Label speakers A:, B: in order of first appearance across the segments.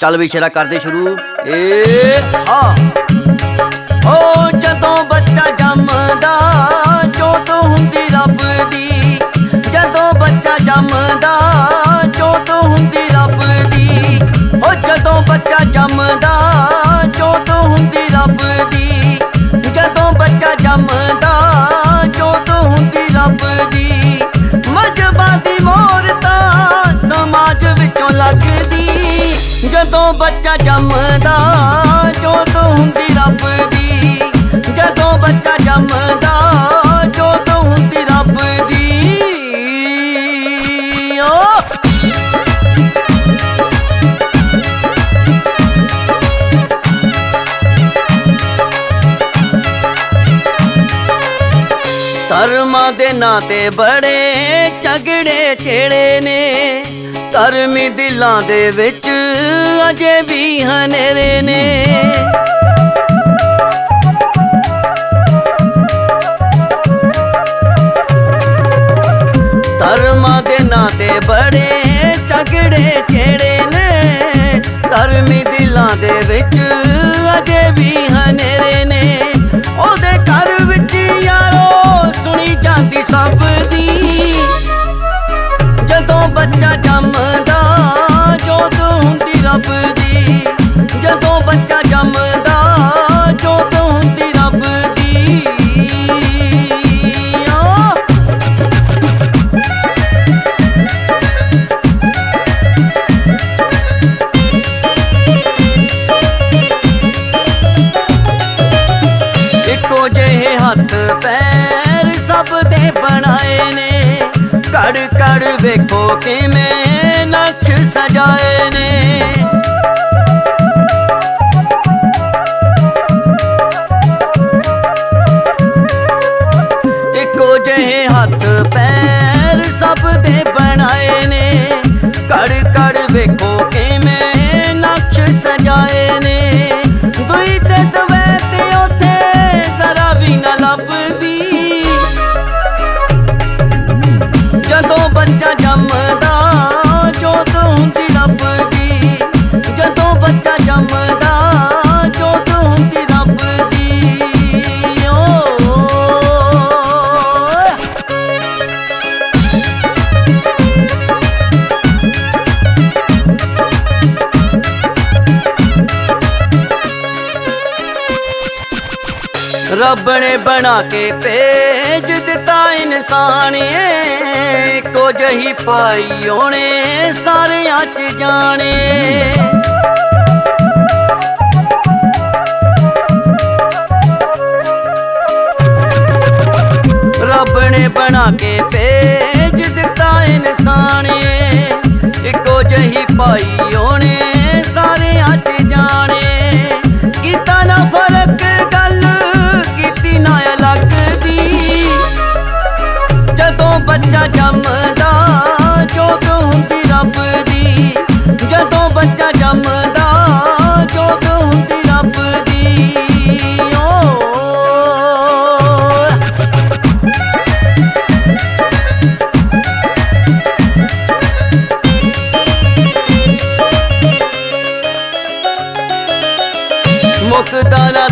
A: ਚੱਲ ਵੀ ਸ਼ੇਰਾ ਕਰਦੇ ਸ਼ੁਰੂ। ਏ ਆ ਓ ਜਦੋਂ ਬੱਚਾ ਜੰਮਦਾ ਜੋਤ ਹੁੰਦੀ ਰੱਬ ਦੀ। ਜਦੋਂ ਬੱਚਾ ਜੰਮਦਾ ਜੋਤ ਹੁੰਦੀ ਰੱਬ ਦੀ। ਓ ਜਦੋਂ ਬੱਚਾ ਜੰਮਦਾ ਬੱਚਾ ਜੰਮਦਾ ਜੋਤ ਹੁੰਦੀ ਰੱਬ ਦੀ। ਜਦੋਂ ਬੱਚਾ ਜੰਮਦਾ ਧਰਮਾਂ ਦੇ ਨਾਂ ਤੇ ਬੜੇ ਝਗੜੇ ਛੇੜੇ ਨੇ। ਧਰਮੀ ਦਿਲਾਂ ਦੇ ਵਿੱਚ ਅਜੇ ਵੀ ਹਨੇਰੇ ਨੇ। ਧਰਮਾਂ ਦੇ ਨਾਂ ਤੇ ਬੜੇ ਝਗੜੇ ਛੇੜੇ ਨੇ। ਧਰਮੀ ਦਿਲਾਂ ਦੇ ਵਿੱਚ ਇੱਕੋ ਜਿਹੇ ਹੱਥ ਪੈਰ ਸਭ ਦੇ ਬਣਾਏ ਨੇ। ਕੜ ਕੜ ਵੇਖੋ ਕਿਵੇਂ ਨਕਸ਼ ਸਜਾਏ ਨੇ। ਇੱਕੋ ਜਿਹੇ ਹੱਥ ਪੈਰ ਸਭ ਦੇ ਬਣਾਏ ਨੇ। ਕੜ ਕੜ ਵੇਖੋ ਕਿਵੇਂ ਨਕਸ਼ ਸਜਾਏ ਨੇ। ਦੁਈ ਤੇ ਰੱਬ ਨੇ ਬਣਾ ਕੇ ਭੇਜ ਦਿੱਤਾ ਇਨਸਾਨ ਏ। ਇੱਕੋ ਜਹੀ ਪਾਈ ਉਹਨੇ ਸਾਰਿਆਂ ਚ ਜਾਣੇ। ਰੱਬ ਨੇ ਬਣਾ ਕੇ ਭੇਜ ਦਿੱਤਾ ਇਨਸਾਨ ਇੱਕੋ ਜਹੀ ਪਾਈ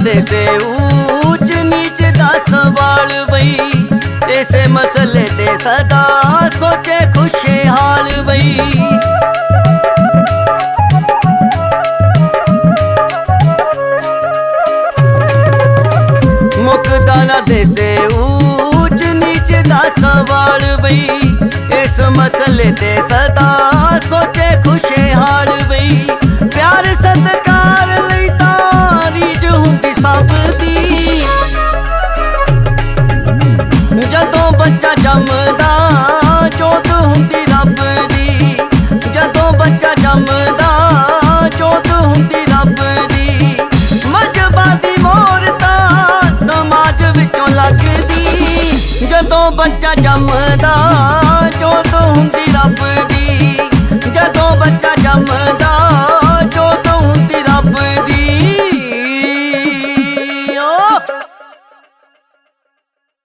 A: बेसे ऊंच नीच दास वालबई ऐसे मसले ते सदा सोचे खुशहाल बई। मुकदाना देसे ऊंच नीच दास वालबई इस मसले ते सदा सोचे खुशहाल ਜੰਮਦਾ ਜੋਤ ਹੁੰਦੀ ਰੱਬ ਦੀ। ਜਦੋਂ ਬੱਚਾ ਜੰਮਦਾ ਜੋਤ ਹੁੰਦੀ ਰੱਬ ਦੀ। ਮਜਬਾ ਦੀ ਮੋਰ ਤਾਂ ਸਮਾਜ ਵਿੱਚੋਂ ਲੱਗਦੀ। ਜਦੋਂ ਬੱਚਾ ਜੰਮਦਾ ਜੋਤ ਹੁੰਦੀ ਰੱਬ ਦੀ। ਜਦੋਂ ਬੱਚਾ ਜੰਮਦਾ